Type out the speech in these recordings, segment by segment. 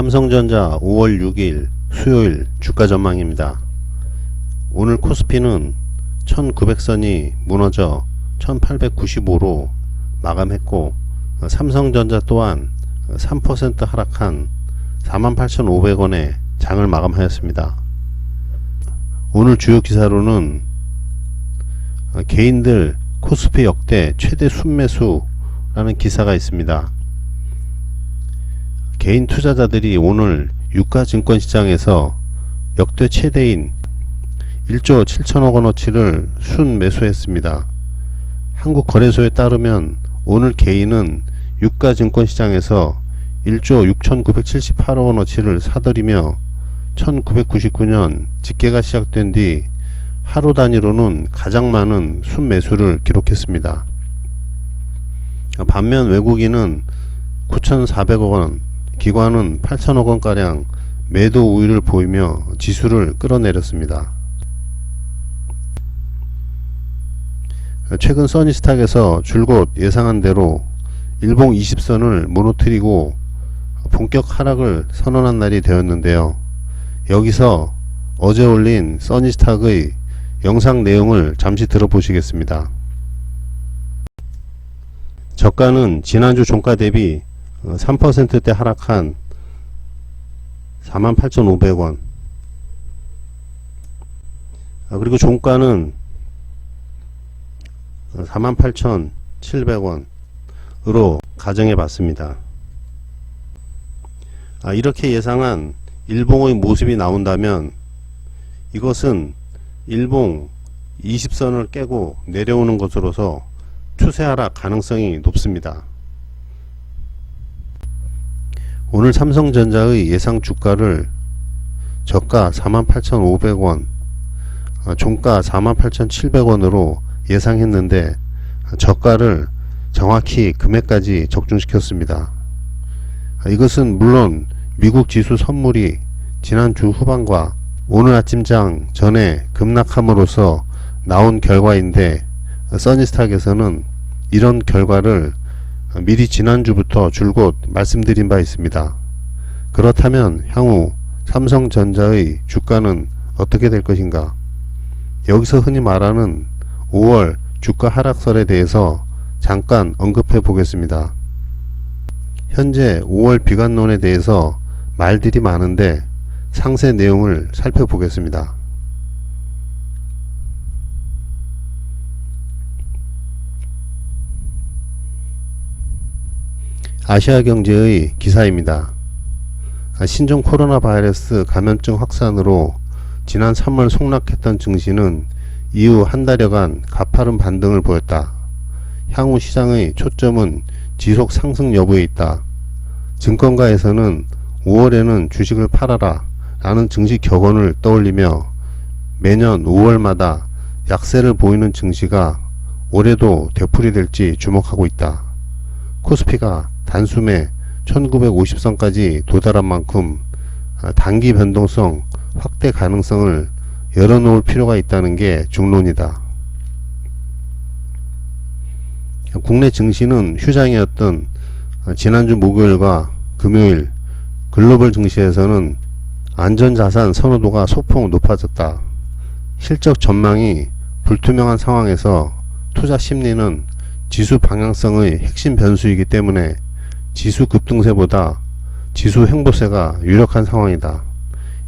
삼성전자 5월 6일 수요일 주가 전망입니다. 오늘 코스피는 1900선이 무너져 1895로 마감했고 어, 삼성전자 또한 3% 하락한 48,500원에 장을 마감하였습니다. 오늘 주요 기사로는 어, 개인들 코스피 역대 최대 순매수라는 기사가 있습니다. 개인 투자자들이 오늘 유가 증권 시장에서 역대 최대인 1조 7천억 원어치를 순 매수했습니다. 한국 거래소에 따르면 오늘 개인은 유가 증권 시장에서 1조 6,978억 원어치를 사들이며 1999년 집계가 시작된 뒤 하루 단위로는 가장 많은 순매수를 기록했습니다. 반면 외국인은 9,400억 원, 기관은 8천억 원가량 매도 우위를 보이며 지수를 끌어내렸습니다. 최근 써니스탁에서 줄곧 예상한 대로 일봉 20선을 무너뜨리고 본격 하락을 선언한 날이 되었는데요. 여기서 어제 올린 써니스탁의 영상 내용을 잠시 들어보시겠습니다. 저가는 지난주 종가 대비 3%대 하락한 48,500원 아, 그리고 종가는 48,700원으로 가정해 봤습니다. 아, 이렇게 예상한 일봉의 모습이 나온다면 이것은 일봉 20선을 깨고 내려오는 것으로서 추세 하락 가능성이 높습니다. 오늘 삼성전자의 예상 주가를 저가 48,500원, 어, 종가 48,700원으로 예상했는데 저가를 정확히 금액까지 적중시켰습니다. 아, 이것은 물론 미국 지수 선물이 지난주 후반과 오늘 아침장 전에 급락함으로써 나온 결과인데 써니스탁에서는 이런 결과를 미리 지난주부터 줄곧 말씀드린 바 있습니다. 그렇다면 향후 삼성전자의 주가는 어떻게 될 것인가? 여기서 흔히 말하는 5월 주가 하락설에 대해서 잠깐 언급해 보겠습니다. 현재 5월 비관론에 대해서 말들이 많은데 상세 내용을 살펴보겠습니다. 아시아 경제의 기사입니다. 아, 신종 코로나 바이러스 감염증 확산으로 지난 3월 속락했던 증시는 이후 한 달여간 가파른 반등을 보였다. 향후 시장의 초점은 지속 상승 여부에 있다. 증권가에서는 5월에는 주식을 팔아라 라는 증시 격언을 떠올리며 매년 5월마다 약세를 보이는 증시가 올해도 되풀이될지 주목하고 있다. 코스피가 단숨에 1950선까지 도달한 만큼 아, 단기 변동성 확대 가능성을 열어놓을 필요가 있다는 게 중론이다. 국내 증시는 휴장이었던 아, 지난주 목요일과 금요일 글로벌 증시에서는 안전자산 선호도가 소폭 높아졌다. 실적 전망이 불투명한 상황에서 투자 심리는 지수 방향성의 핵심 변수이기 때문에 지수 급등세보다 지수 행보세가 유력한 상황이다.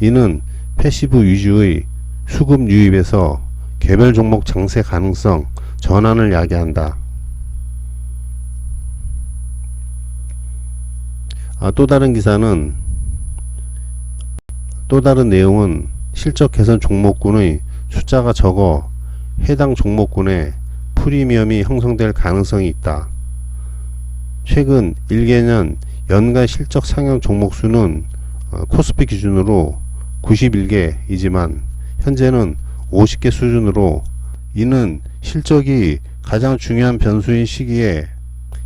이는 패시브 위주의 수급 유입에서 개별 종목 장세 가능성 전환을 야기한다. 아, 또 다른 기사는 또 다른 내용은 실적 개선 종목군의 숫자가 적어 해당 종목군에 프리미엄이 형성될 가능성이 있다. 최근 1개년 연간 실적 상향 종목 수는 어, 코스피 기준으로 91개이지만 현재는 50개 수준으로 이는 실적이 가장 중요한 변수인 시기에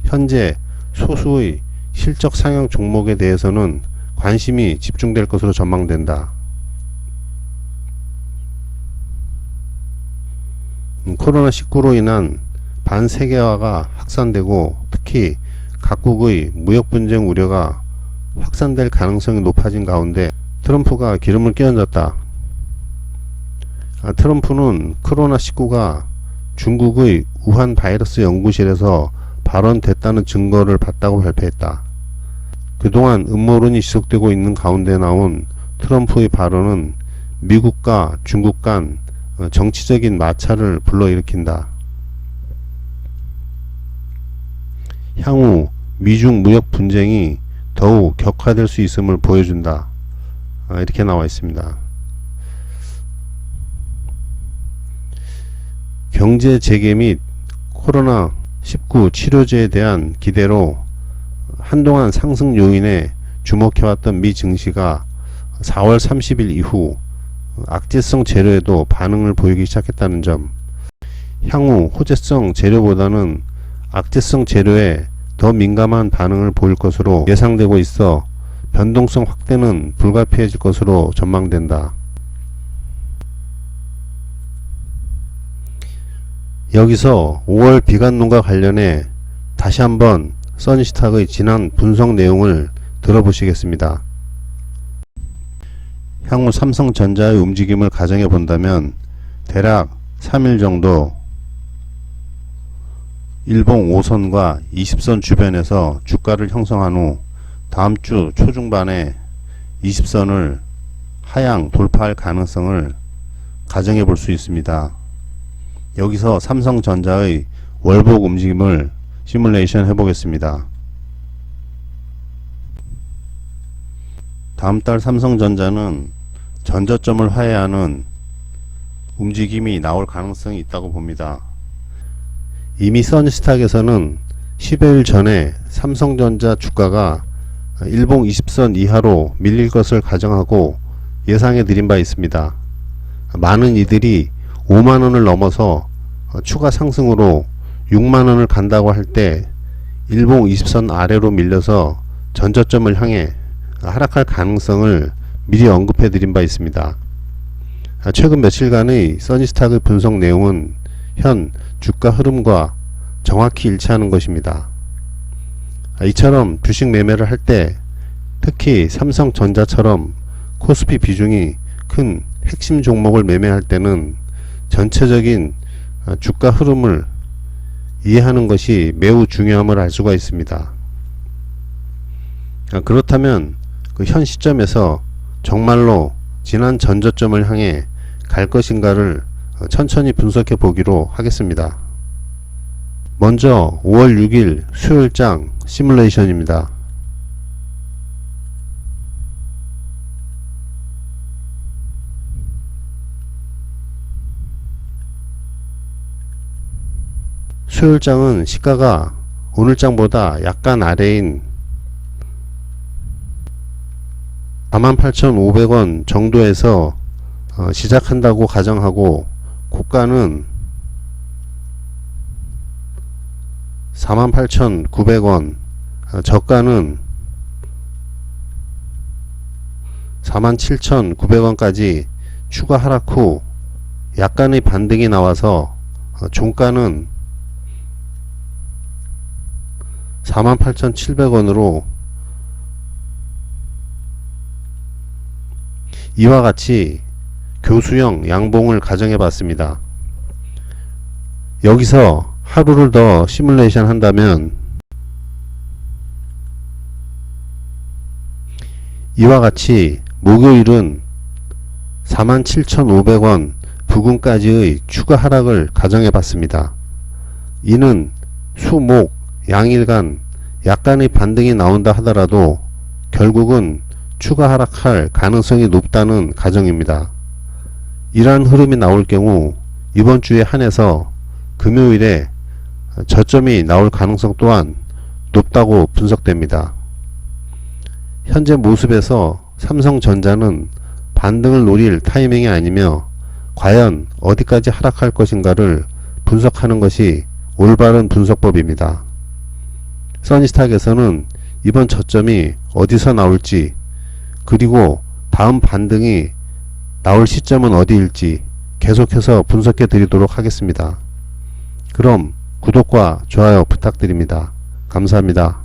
현재 소수의 실적 상향 종목에 대해서는 관심이 집중될 것으로 전망된다. 음, 코로나19로 인한 반세계화가 확산되고 특히 각국의 무역 분쟁 우려가 확산될 가능성이 높아진 가운데 트럼프가 기름을 끼얹었다. 아, 트럼프는 코로나19가 중국의 우한 바이러스 연구실에서 발원됐다는 증거를 봤다고 발표했다. 그동안 음모론이 지속되고 있는 가운데 나온 트럼프의 발언은 미국과 중국 간 어, 정치적인 마찰을 불러일으킨다. 향후 미중 무역 분쟁이 더욱 격화될 수 있음을 보여준다. 아, 이렇게 나와 있습니다. 경제 재개 및 코로나19 치료제에 대한 기대로 한동안 상승 요인에 주목해왔던 미 증시가 4월 30일 이후 악재성 재료에도 반응을 보이기 시작했다는 점, 향후 호재성 재료보다는 악재성 재료에 더 민감한 반응을 보일 것으로 예상되고 있어 변동성 확대는 불가피해질 것으로 전망된다. 여기서 5월 비관론과 관련해 다시 한번 써니스탁의 지난 분석 내용을 들어보시겠습니다. 향후 삼성전자의 움직임을 가정해 본다면 대략 3일 정도 일봉 5선과 20선 주변에서 주가를 형성한 후 다음 주 초중반에 20선을 하향 돌파할 가능성을 가정해 볼 수 있습니다. 여기서 삼성전자의 월복 움직임을 시뮬레이션 해 보겠습니다. 다음 달 삼성전자는 전저점을 화해하는 움직임이 나올 가능성이 있다고 봅니다. 이미 써니스탁에서는 10여일 전에 삼성전자 주가가 일봉 20선 이하로 밀릴 것을 가정하고 예상해 드린 바 있습니다. 많은 이들이 5만원을 넘어서 추가 상승으로 6만원을 간다고 할 때 일봉 20선 아래로 밀려서 전저점을 향해 하락할 가능성을 미리 언급해 드린 바 있습니다. 최근 며칠간의 써니스탁의 분석 내용은 현 주가 흐름과 정확히 일치하는 것입니다. 이처럼 주식 매매를 할 때 특히 삼성전자처럼 코스피 비중이 큰 핵심 종목을 매매할 때는 전체적인 주가 흐름을 이해하는 것이 매우 중요함을 알 수가 있습니다. 그렇다면 그 현 시점에서 정말로 지난 전저점을 향해 갈 것인가를 천천히 분석해 보기로 하겠습니다. 먼저 5월 6일 수요일장 시뮬레이션입니다. 수요일장은 시가가 오늘장보다 약간 아래인 48,500원 정도에서 어, 시작한다고 가정하고 고가는 48,900원 어, 저가는 47,900원까지 추가 하락 후 약간의 반등이 나와서 어, 종가는 48,700원으로 이와 같이 교수형 양봉을 가정해 봤습니다. 여기서 하루를 더 시뮬레이션 한다면 이와 같이 목요일은 47,500원 부근까지의 추가 하락을 가정해 봤습니다. 이는 수목 양일간 약간의 반등이 나온다 하더라도 결국은 추가 하락할 가능성이 높다는 가정입니다. 이러한 흐름이 나올 경우 이번 주에 한해서 금요일에 저점이 나올 가능성 또한 높다고 분석됩니다. 현재 모습에서 삼성전자는 반등을 노릴 타이밍이 아니며 과연 어디까지 하락할 것인가를 분석하는 것이 올바른 분석법입니다. 써니스탁에서는 이번 저점이 어디서 나올지 그리고 다음 반등이 나올 시점은 어디일지 계속해서 분석해 드리도록 하겠습니다. 그럼 구독과 좋아요 부탁드립니다. 감사합니다.